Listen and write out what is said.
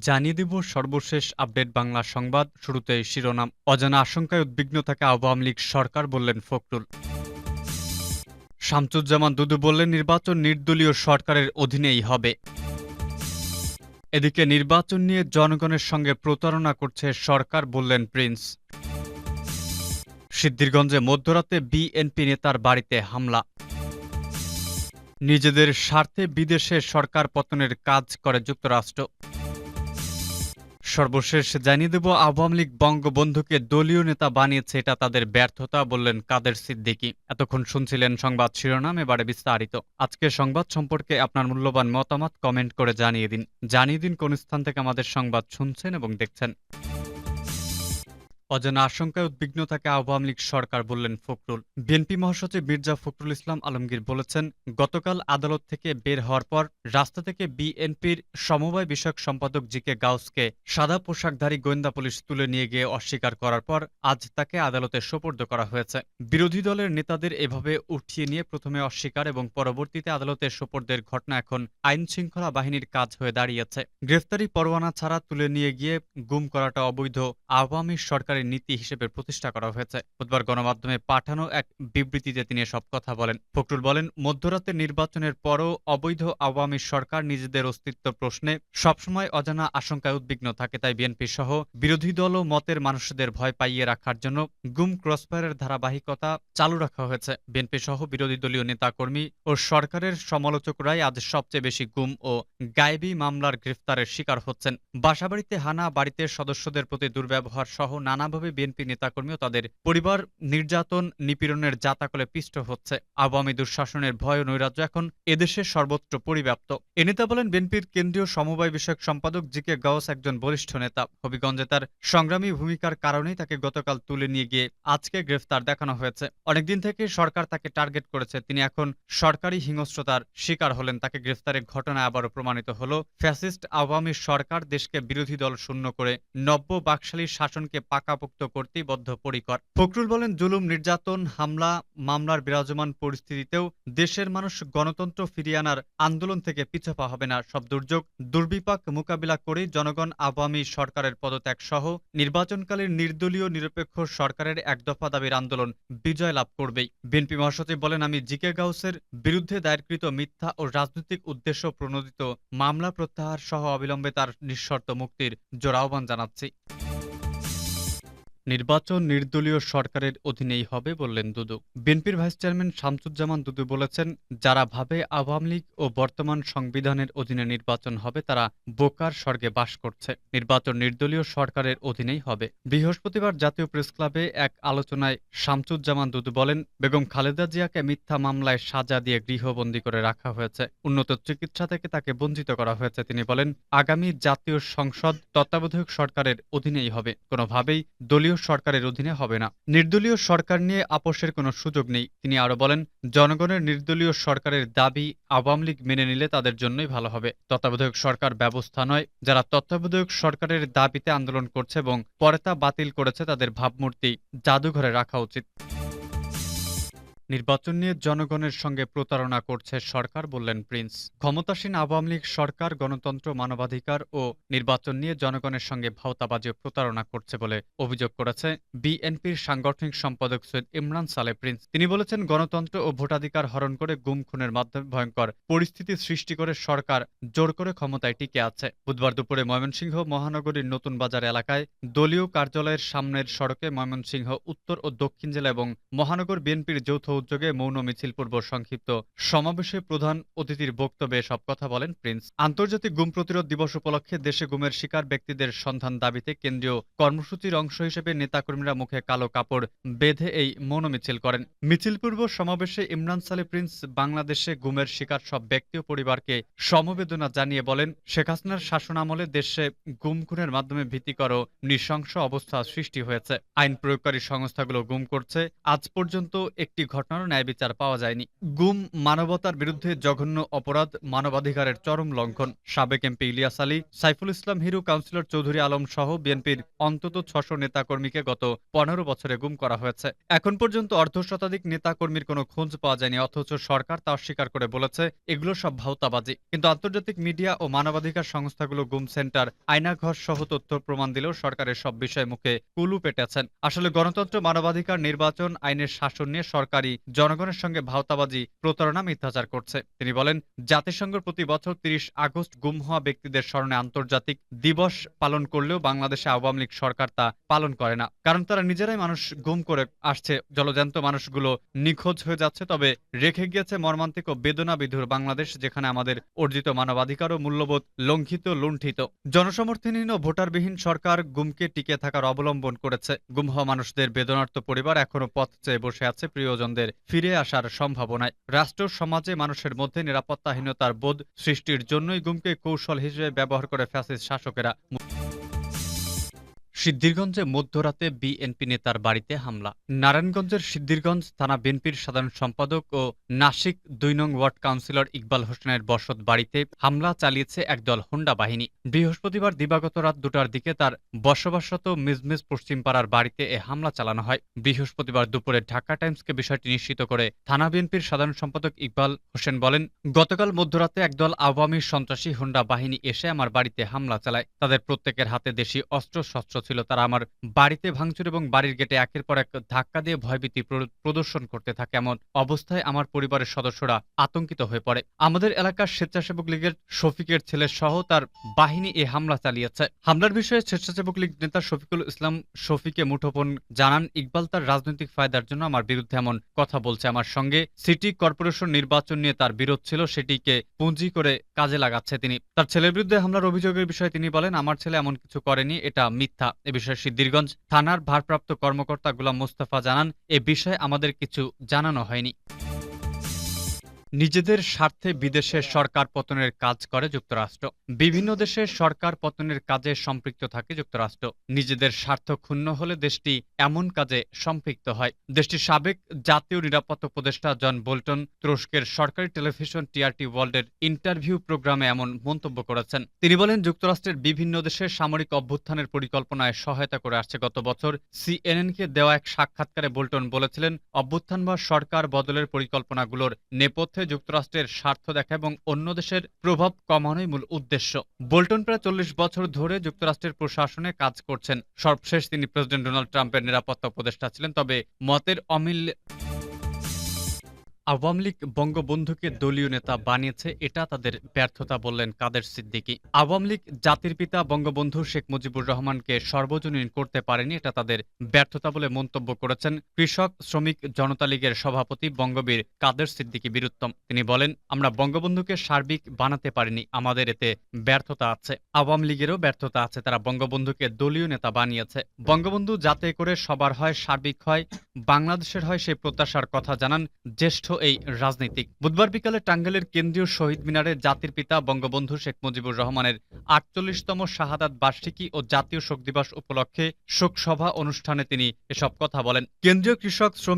জানিয়ে দিব সর্বশেষ আপডেট বাংলা সংবাদ। শুরুতে শিরোনাম। অজানা আশঙ্কায় উদ্বিগ্ন থাকে আওয়ামী লীগ সরকার বললেন ফখরুল। শামসুজ্জামান দুদু বললেন, নির্বাচন নির্দলীয় সরকারের অধীনেই হবে। এদিকে নির্বাচন নিয়ে জনগণের সঙ্গে প্রতারণা করছে সরকার বললেন প্রিন্স। সিদ্ধিরগঞ্জে মধ্যরাতে বিএনপি নেতার বাড়িতে হামলা। নিজেদের স্বার্থে বিদেশে সরকার পতনের কাজ করে যুক্তরাষ্ট্র। সর্বশেষ জানিয়ে দেব, আওয়ামী লীগ বঙ্গবন্ধুকে দলীয় নেতা বানিয়েছে এটা তাদের ব্যর্থতা, বললেন কাদের সিদ্দিকী। এতক্ষণ শুনছিলেন সংবাদ শিরোনাম, এবারে বিস্তারিত। আজকে সংবাদ সম্পর্কে আপনার মূল্যবান মতামত কমেন্ট করে জানিয়ে দিন। জানিয়ে দিন কোন স্থান থেকে আমাদের সংবাদ শুনছেন এবং দেখছেন। অজানা আশঙ্কায় উদ্বিগ্ন থাকে আওয়ামী লীগ সরকার, বললেন ফখরুল। বিএনপি মহাসচিব মির্জা ফখরুল ইসলাম আলমগীর বলেছেন, গতকাল আদালত থেকে বের হওয়ার পর রাস্তা থেকে বিএনপির সমবায় বিষয়ক সম্পাদক জি কে গাউসকে সাদা পোশাকধারী গোয়েন্দা পুলিশ তুলে নিয়ে গিয়ে অস্বীকার করার পর আজ তাকে আদালতে সোপর্দ করা হয়েছে। বিরোধী দলের নেতাদের এভাবে উঠিয়ে নিয়ে প্রথমে অস্বীকার এবং পরবর্তীতে আদালতে সোপর্দের ঘটনা এখন আইন শৃঙ্খলা বাহিনীর কাজ হয়ে দাঁড়িয়েছে। গ্রেফতারি পরোয়ানা ছাড়া তুলে নিয়ে গিয়ে গুম করাটা অবৈধ। আওয়ামী সরকারের নীতি হিসেবে প্রতিষ্ঠা করা হয়েছে। বুধবার গণমাধ্যমে পাঠানো এক বিবৃতিতে তিনি সব কথা বলেন। ফখরুল বলেন, মধ্যরাতে নির্বাচনের পরও অবৈধ আওয়ামী সরকার নিজেদের অস্তিত্ব প্রশ্নে সবসময় অজানা আশঙ্কায় উদ্বিগ্ন থাকে, তাই বিএনপি সহ বিরোধী দল ও মতের মানুষদের ভয় পাইয়ে রাখার জন্য গুম ক্রসফায়ারের ধারাবাহিকতা চালু রাখা হয়েছে। বিএনপি সহ বিরোধী দলীয় নেতাকর্মী ও সরকারের সমালোচকরাই আজ সবচেয়ে বেশি গুম ও গায়েবী মামলার গ্রেফতারের শিকার হচ্ছেন। বাসাবাড়িতে হানা বাড়িতে সদস্যদের প্রতি দুর্ব্যবহার সহ নানাভাবে বিএনপি নেতাকর্মী ও তাদের পরিবার নির্যাতন নিপীড়নের জাতাকলে পিষ্ট হচ্ছে। আওয়ামী দুঃশাসনের ভয় নৈরাজ্য এখন এদেশের সর্বত্র পরিব্যাপ্ত। এ নেতা বলেন, বিএনপির কেন্দ্রীয় সমবায় বিষয়ক সম্পাদক জি কে গাউস একজন বরিষ্ঠ নেতা। হবিগঞ্জে তার সংগ্রামী ভূমিকার কারণেই তাকে গতকাল তুলে নিয়ে গিয়ে আজকে গ্রেফতার দেখানো হয়েছে। অনেকদিন থেকে সরকার তাকে টার্গেট করেছে। তিনি এখন সরকারি হিংস্রতার শিকার হলেন। তাকে গ্রেফতারের ঘটনা আবারও প্রমাণিত হল, ফ্যাসিস্ট আওয়ামী সরকার দেশকে বিরোধী দল শূন্য করে নব্য বাকশালী শাসনকে পাকাপোক্ত করতেই বদ্ধপরিকর ফখরুল বলেন, জুলুম, নির্যাতন, হামলা, মামলার বিরাজমান পরিস্থিতিতেও দেশের মানুষ গণতন্ত্র ফিরিয়ে আনার আন্দোলন থেকে পিছপা হবে না সব দুর্যোগ। দুর্বিপাক মোকাবিলা করে জনগণ আওয়ামী সরকারের পদত্যাগ সহ নির্বাচনকালীন নির্দলীয় নিরপেক্ষ সরকারের এক দফা দাবির আন্দোলন বিজয় লাভ করবেই। বিএনপি মহাসচিব বলেন, আমি জিকে গাউসের বিরুদ্ধে দায়েরকৃত মিথ্যা ও রাজনৈতিক উদ্দেশ্য প্রণোদিত মামলা প্রত্যাহার সহ অবিলম্বে তার নিঃশর্ত মুক্তির জোর আহ্বান জানাচ্ছি। নির্বাচন নির্দলীয় সরকারের অধীনেই হবে বললেন দুদু। বিএনপির ভাইস চেয়ারম্যান শামসুজ্জামান দুদু বলেছেন, যারা ভাবে আওয়ামী লীগ ও বর্তমান সংবিধানের অধীনে নির্বাচন হবে, তারা বোকার স্বর্গে বাস করছে। নির্বাচন নির্দলীয় সরকারের অধীনেই হবে। বৃহস্পতিবার জাতীয় প্রেস ক্লাবে এক আলোচনায় শামসুজ্জামান দুদু বলেন, বেগম খালেদা জিয়াকে মিথ্যা মামলায় সাজা দিয়ে গৃহবন্দী করে রাখা হয়েছে। উন্নত চিকিৎসা থেকে তাকে বঞ্চিত করা হয়েছে, তিনি বলেন, আগামী জাতীয় সংসদ তত্ত্বাবধায়ক সরকারের অধীনেই হবে। কোনোভাবেই দলীয় সরকারের অধীনে হবে না। নির্দলীয় সরকার নিয়ে আপোষের কোনো সুযোগ নেই। তিনি আরও বলেন, জনগণের নির্দলীয় সরকারের দাবি আওয়ামী লীগ মেনে নিলে তাদের জন্যই ভালো হবে। তত্ত্বাবধায়ক সরকার ব্যবস্থা নয়, যারা তত্ত্বাবধায়ক সরকারের দাবিতে আন্দোলন করছে এবং পরে তা বাতিল করেছে তাদের ভাবমূর্তি জাদুঘরে রাখা উচিত। নির্বাচন নিয়ে জনগণের সঙ্গে প্রতারণা করছে সরকার বললেন প্রিন্স। ক্ষমতাসীন আওয়ামী লীগ সরকার, গণতন্ত্র, মানবাধিকার ও নির্বাচন নিয়ে জনগণের সঙ্গে ভাওতাবাজি প্রতারণা করছে বলে অভিযোগ করেছে বিএনপির সাংগঠনিক সম্পাদক সৈয়দ ইমরান সালে প্রিন্স। তিনি বলেছেন, গণতন্ত্র ও ভোটাধিকার হরণ করে গুম, খুনের মাধ্যমে, ভয়ঙ্কর পরিস্থিতি সৃষ্টি করে সরকার জোর করে ক্ষমতায় টিকে আছে। বুধবার দুপুরে ময়মনসিংহ মহানগরীর নতুন বাজার এলাকায় দলীয় কার্যালয়ের সামনের সড়কে ময়মনসিংহ উত্তর ও দক্ষিণ জেলা এবং মহানগর বিএনপির যৌথ উদ্যোগে মৌন মিছিল পূর্ব সংক্ষিপ্ত সমাবেশে প্রধান অতিথির বক্তব্যে সব কথা বলেন প্রিন্স। আন্তর্জাতিক গুম প্রতিরোধ দিবস উপলক্ষে দেশে গুমের শিকার ব্যক্তিদের সন্ধান দাবিতে কেন্দ্রীয় কর্মসূচির অংশ হিসেবে নেতাকর্মীরা মুখে কালো কাপড় বেঁধে এই মৌন মিছিল করেন। মিছিল পূর্ব সমাবেশে ইমরান সালে প্রিন্স বাংলাদেশে গুমের শিকার সব ব্যক্তি ও পরিবারকে সমবেদনা জানিয়ে বলেন, শেখ হাসিনার শাসনামলে দেশে গুম খুনের মাধ্যমে ভীতিকর ও নৃশংস অবস্থা সৃষ্টি হয়েছে। আইন প্রয়োগকারী সংস্থাগুলো গুম করছে। আজ পর্যন্ত একটি ঘটনা ঘটনারও ন্যায় বিচার পাওয়া যায়নি। গুম মানবতার বিরুদ্ধে জঘন্য অপরাধ, মানবাধিকারের চরম লঙ্ঘন। সাবেক এমপি ইলিয়াস আলী, সাইফুল ইসলাম হিরু, কাউন্সিলর চৌধুরী আলম সহ বিএনপির অন্তত ছশো নেতাকর্মীকে গত পনেরো বছরে গুম করা হয়েছে। এখন পর্যন্ত অর্ধ শতাধিক নেতাকর্মীর কোনো খোঁজ পাওয়া যায়নি, অথচ সরকার তা অস্বীকার করে বলেছে, এগুলো সব ভাওতাবাজি। কিন্তু আন্তর্জাতিক মিডিয়া ও মানবাধিকার সংস্থাগুলো গুম সেন্টার, আয়নাঘর সহ তথ্য প্রমাণ দিলেও সরকারের সব বিষয় মুখে কুলু পেটেছেন। আসলে গণতন্ত্র, মানবাধিকার, নির্বাচন, আইনের শাসন নিয়ে সরকারি জনগণের সঙ্গে ভাওতাবাজি, প্রতারণা, মিথ্যাচার করছে। তিনি বলেন জাতিসংঘ প্রতি বছর তিরিশ আগস্ট গুম হওয়া ব্যক্তিদের স্মরণে আন্তর্জাতিক দিবস পালন করলেও বাংলাদেশে আওয়ামী লীগ সরকার তা পালন করে না। কারণ তারা নিজেরাই মানুষ গুম করে আসছে। জলজ্যান্ত মানুষগুলো নিখোঁজ হয়ে যাচ্ছে, তবে রেখে গিয়েছে মর্মান্তিক ও বেদনা বিধুর বাংলাদেশ, যেখানে আমাদের অর্জিত মানবাধিকার ও মূল্যবোধ লঙ্ঘিত, লুণ্ঠিত। জনসমর্থনহীন ও ভোটারবিহীন সরকার গুমকে টিকে থাকার অবলম্বন করেছে। গুম হওয়া মানুষদের বেদনার্থ পরিবার এখনও পথ চেয়ে বসে আছে প্রিয়জনদের ফিরে আসার সম্ভাবনায়। রাষ্ট্র সমাজে মানুষের মধ্যে নিরাপত্তাহীনতার বোধ সৃষ্টির জন্যই গুমকে কৌশল হিসেবে ব্যবহার করে ফ্যাসিস শাসকেরা। সিদ্ধিরগঞ্জে মধ্যরাতে বিএনপি নেতার বাড়িতে হামলা। নারায়ণগঞ্জের সিদ্ধিরগঞ্জ থানা বিএনপির সাধারণ সম্পাদক ও নাসিক দুই নং ওয়ার্ড কাউন্সিলর ইকবাল হোসেনের বসত বাড়িতে হামলা চালিয়েছে একদল হোন্ডা বাহিনী। বৃহস্পতিবার দিবাগত রাত দুটার দিকে তার বসবাসরত মিজমিজ পশ্চিমপাড়ার বাড়িতে এ হামলা চালানো হয়। বৃহস্পতিবার দুপুরে ঢাকা টাইমসকে বিষয়টি নিশ্চিত করে থানা বিএনপির সাধারণ সম্পাদক ইকবাল হোসেন বলেন, গতকাল মধ্যরাতে একদল আওয়ামী সন্ত্রাসী হোন্ডা বাহিনী এসে আমার বাড়িতে হামলা চালায়। তাদের প্রত্যেকের হাতে দেশি অস্ত্রশস্ত্র ছিল। তারা আমার বাড়িতে ভাঙচুর এবং বাড়ির গেটে একের পর এক ধাক্কা দিয়ে ভয়ভীতি প্র- প্রদর্শন করতে থাকে এমন অবস্থায় আমার পরিবারের সদস্যরা আতঙ্কিত হয়ে পড়ে। আমাদের এলাকার স্বেচ্ছাসেবক লীগের শফিকের ছেলে সহ তার বাহিনী এ হামলা চালিয়েছে। হামলার বিষয়ে স্বেচ্ছাসেবক লীগ নেতা শফিকুল ইসলাম শফিকে মুঠোফোন জানান, ইকবাল তার রাজনৈতিক ফায়দার জন্য আমার বিরুদ্ধে এমন কথা বলছে। আমার সঙ্গে সিটি কর্পোরেশন নির্বাচন নিয়ে তার বিরোধ ছিল, সেটিকে পুঁজি করে কাজে লাগাচ্ছে তিনি। তার ছেলের বিরুদ্ধে হামলার অভিযোগের বিষয়ে তিনি বলেন, আমার ছেলে এমন কিছু করেনি, এটা মিথ্যা। এ বিষয়ে সিদ্ধিরগঞ্জ থানার ভারপ্রাপ্ত কর্মকর্তা গুলাম মোস্তফা জানান, এ বিষয়ে আমাদের কিছু জানানো হয়নি। নিজেদের স্বার্থে বিদেশে সরকার পতনের কাজ করে যুক্তরাষ্ট্র। বিভিন্ন দেশে সরকার পতনের কাজে সম্পৃক্ত থাকে যুক্তরাষ্ট্র। নিজেদের স্বার্থ ক্ষুণ্ণ হলে দেশটি এমন কাজে সম্পৃক্ত হয়। দেশটির সাবেক জাতীয় নিরাপত্তা উপদেষ্টা জন বোল্টন তুরস্কের সরকারি টেলিভিশন টিআরটি ওয়ার্ল্ডের ইন্টারভিউ প্রোগ্রামে এমন মন্তব্য করেছেন। তিনি বলেন, যুক্তরাষ্ট্রের বিভিন্ন দেশে সামরিক অভ্যুত্থানের পরিকল্পনায় সহায়তা করে আসছে। গত বছর সিএনএনকে দেওয়া এক সাক্ষাৎকারে বোল্টন বলেছিলেন, অভ্যুত্থান বা সরকার বদলের পরিকল্পনাগুলোর নেপথ্যে যুক্তরাষ্ট্রের স্বার্থ দেখা এবং অন্য দেশের প্রভাব কমানোই মূল উদ্দেশ্য। বোল্টন প্রায় চল্লিশ বছর ধরে যুক্তরাষ্ট্রের প্রশাসনে কাজ করছেন। সর্বশেষ তিনি প্রেসিডেন্ট ডোনাল্ড ট্রাম্পের নিরাপত্তা উপদেষ্টা ছিলেন, তবে মতের অমিল আওয়ামী লীগ বঙ্গবন্ধুকে দলীয় নেতা বানিয়েছে এটা তাদের ব্যর্থতা বললেন কাদের সিদ্দিকী। আওয়ামী লীগ জাতির পিতা বঙ্গবন্ধু শেখ মুজিবুর রহমানকে সর্বজনীন করতে পারেনি এটা তাদের ব্যর্থতা বলে মন্তব্য করেছেন কৃষক শ্রমিক জনতা লীগের সভাপতি বঙ্গবীর কাদের সিদ্দিকী বীরুত্তম। তিনি বলেন আমরা বঙ্গবন্ধুকে সার্বিক বানাতে পারিনি আমাদের এতে ব্যর্থতা আছে। আওয়ামী লীগেরও ব্যর্থতা আছে তারা বঙ্গবন্ধুকে দলীয় নেতা বানিয়েছে। বঙ্গবন্ধু যাতে করে সবার হয় সার্বিক হয় বাংলাদেশের হয় সেই প্রত্যাশার কথা জানান জ্যেষ্ঠ এই রাজনৈতিক। বুধবার বিকালে টাঙ্গাইলের কেন্দ্রীয় শহীদ মিনারে জাতির পিতা বঙ্গবন্ধু শেখ মুজিবুর রহমানের আটচল্লিশতম শাহাদাত বার্ষিকী ও জাতীয় শোক দিবস উপলক্ষে শোকসভা অনুষ্ঠানে তিনি এসব কথা বলেন। কেন্দ্রীয় কৃষক শ্রমিক